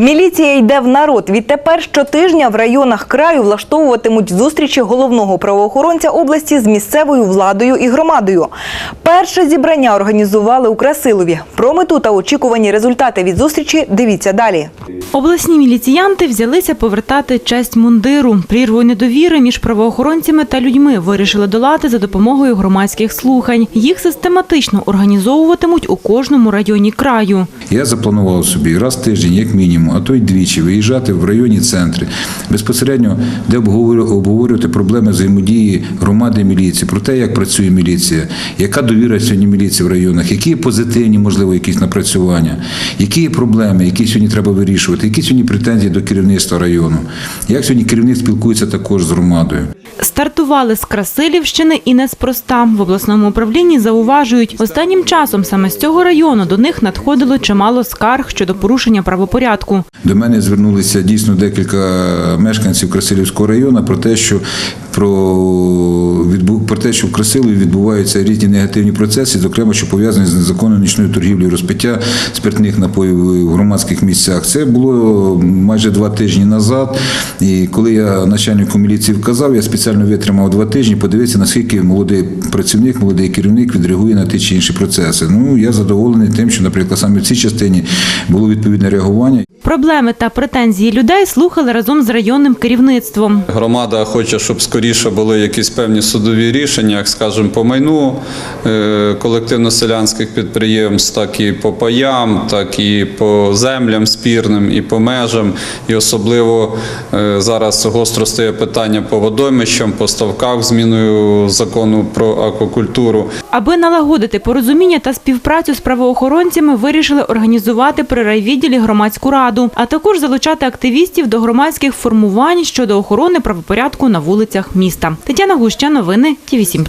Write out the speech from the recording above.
Міліція йде в народ. Відтепер щотижня в районах краю влаштовуватимуть зустрічі головного правоохоронця області з місцевою владою і громадою. Перше зібрання організували у Красилові. Про мету та очікувані результати від зустрічі дивіться далі. Обласні міліціянти взялися повертати честь мундиру. Прірву недовіри між правоохоронцями та людьми вирішили долати за допомогою громадських слухань. Їх систематично організовуватимуть у кожному районі краю. Я запланував собі раз в тиждень, як мінімум, а то й двічі, виїжджати в районні центри, безпосередньо, де обговорювати проблеми взаємодії громади міліції, про те, як працює міліція, яка довіра сьогодні міліції в районах, які позитивні, можливо, якісь напрацювання, які проблеми, які сьогодні треба вирішувати, які сьогодні претензії до керівництва району, як сьогодні керівник спілкується також з громадою. Стартували з Красилівщини і неспроста. В обласному управлінні зауважують, останнім часом саме з цього району до них надходило чимало скарг щодо порушення правопорядку. До мене звернулися дійсно декілька мешканців Красилівського району про те, що про, відбу, про те, що в Красилові відбуваються різні негативні процеси, зокрема, що пов'язані з незаконною нічною торгівлею, розпиття спиртних напоїв в громадських місцях. Це було майже два тижні назад. І коли я начальнику міліції вказав, я спеціально витримав два тижні, подивитися, наскільки молодий працівник, молодий керівник відреагує на ті чи інші процеси. Ну я задоволений тим, що, наприклад, саме в цій частині було відповідне реагування. Проблеми та претензії людей слухали разом з районним керівництвом. Громада хоче, щоб скоріше були якісь певні судові рішення, як скажімо, по майну е, колективно-селянських підприємств, так і по паям, так і по землям спірним, і по межам. І особливо е, зараз гостро стає питання по водоймищам, по ставках зміною закону про аквакультуру. Аби налагодити порозуміння та співпрацю з правоохоронцями, вирішили організувати при райвідділі громадську раду, а також залучати активістів до громадських формувань щодо охорони правопорядку на вулицях міста. Тетяна Гуща, новини Ті 7